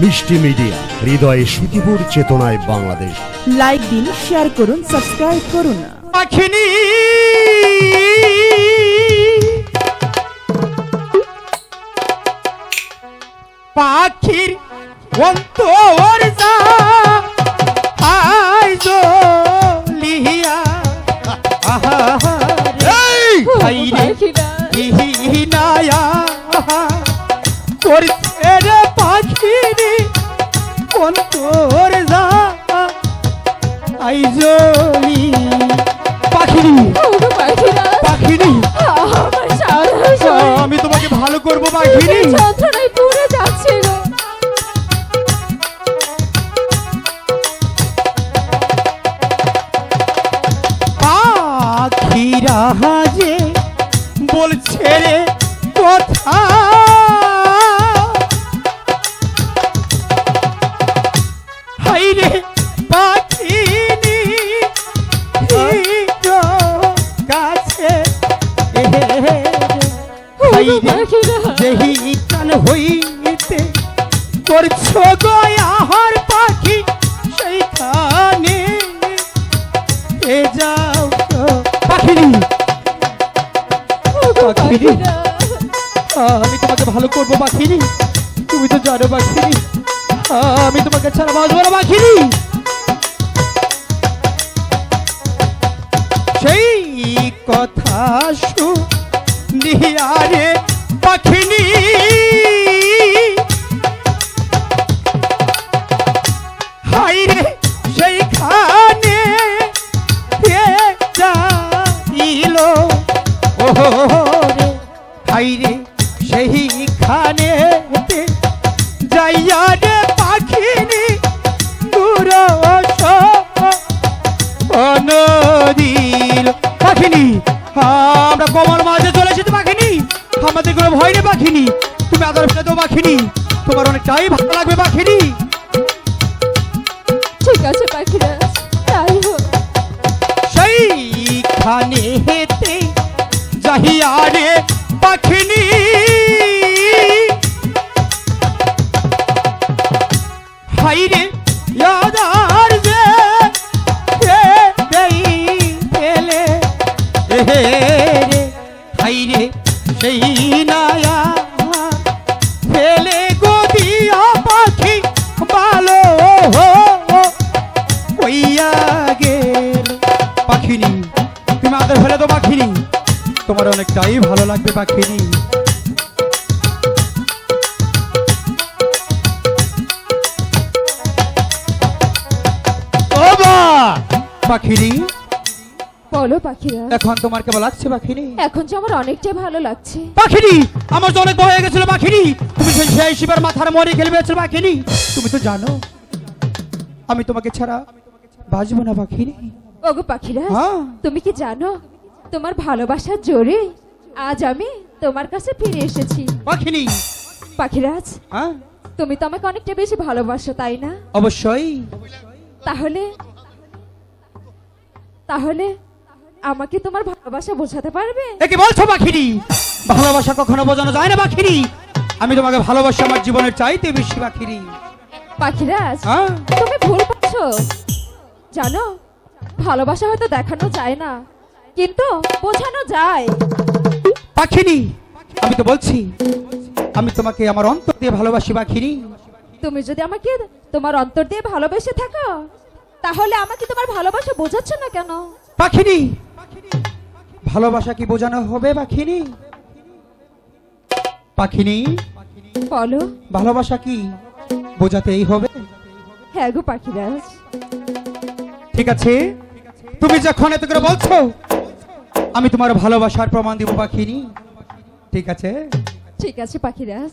মিষ্টি মিডিয়া হৃদয়ে সুতিপুর চেতনায় বাংলাদেশ। লাইক দিন শেয়ার করুন সাবস্ক্রাইব করুন। পাখিনি। পাখির অন্তর যা লিহিয়া আহা করছে রে পাখিরি অন্তর যা আইজলি পাখিরি। পাখিরি। আমি তোমাকে ভালো করব, পাখিরি। পাখিরা যে বলছে রে কথা আমি তোমাকে ভালো করব পাখিনি। তুমি তো জানো পাখিনি। আমি তোমাকে ছাড়া বাঁচবো না পাখিনি। পাখিনি তুমি আদর ফেলে দেবো পাখিনি তোমার অনেকটাই ভালো লাগবে পাখিনি ঠিক আছে পাখিরা তাই হোক। সেইখানে হেতে যাহিয়া রে পাখিনি হাইরে ইয়াদার পাখিনি। তুমি আদর ফেলে তো পাখিনি। তোমার অনেকটাই ভালো লাগবে পাখিনি! পাখিনি। বলো পাখিরা। এখন তোমার কেমন লাগছে পাখিনি? এখন যে আমার অনেকটাই ভালো লাগছে। পাখিনি আমার তো অনেক ভয় হয়ে গেছিল পাখিনি। তুমি সেই সেই শিবের মাথার মরে খেলবেছিল পাখিনি। তুমি তো জানো আমি তোমাকে ছাড়া বাঁচবো না পাখিনি। ওগো পাখিরা হ্যাঁ। তুমি কি জানো তোমার ভালোবাসার জোরে আজ আমি তোমার কাছে ফিরে এসেছি। পাখিনি। পাখিরাজ হ্যাঁ। তুমি তো আমাকে অনেকটা বেশি ভালোবাসো তাই না? অবশ্যই। তাহলে তাহলে আমাকে তোমার ভালোবাসা বোঝাতে পারবে? একে বলছো পাখিরি? ভালোবাসা কখনো বোঝানো যায় না পাখিরি। আমি তোমাকে ভালোবাসি আমার জীবনের চাইতে বেশি পাখিনি পাখিরাজ হ্যাঁ? তুমি ভুল করছ জানো ভালোবাসা হয়তো দেখানো যায় না কিন্তু বোঝানো যায়। পাখিনি আমি তো বলছি আমি তোমাকে আমার অন্তর দিয়ে ভালোবাসি পাখিনি তুমি যদি আমাকে তোমার অন্তর দিয়ে ভালোবেসে থাকো তাহলে আমাকে তোমার ভালোবাসা বোঝাচ্ছ না কেন? পাখিনি ভালোবাসা কি বোঝানো হবে পাখিনি? পাখিনি? বলো। ভালোবাসা কি বোঝাতেই হবে? হ্যাঁ গো পাখিরাজ। ঠিক আছে। তুমি যখন এত করে বলছো আমি তোমার ভালোবাসার প্রমাণ দিব পাখিনি। ঠিক আছে? ঠিক আছে পাখিরাজ।